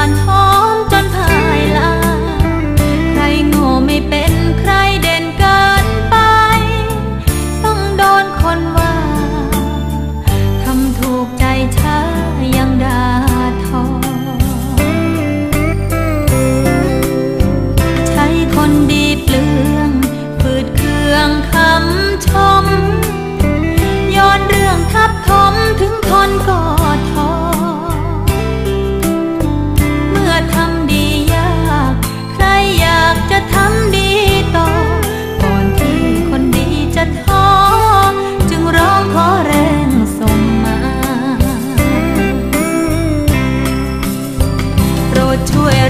สีย โปรดช่วย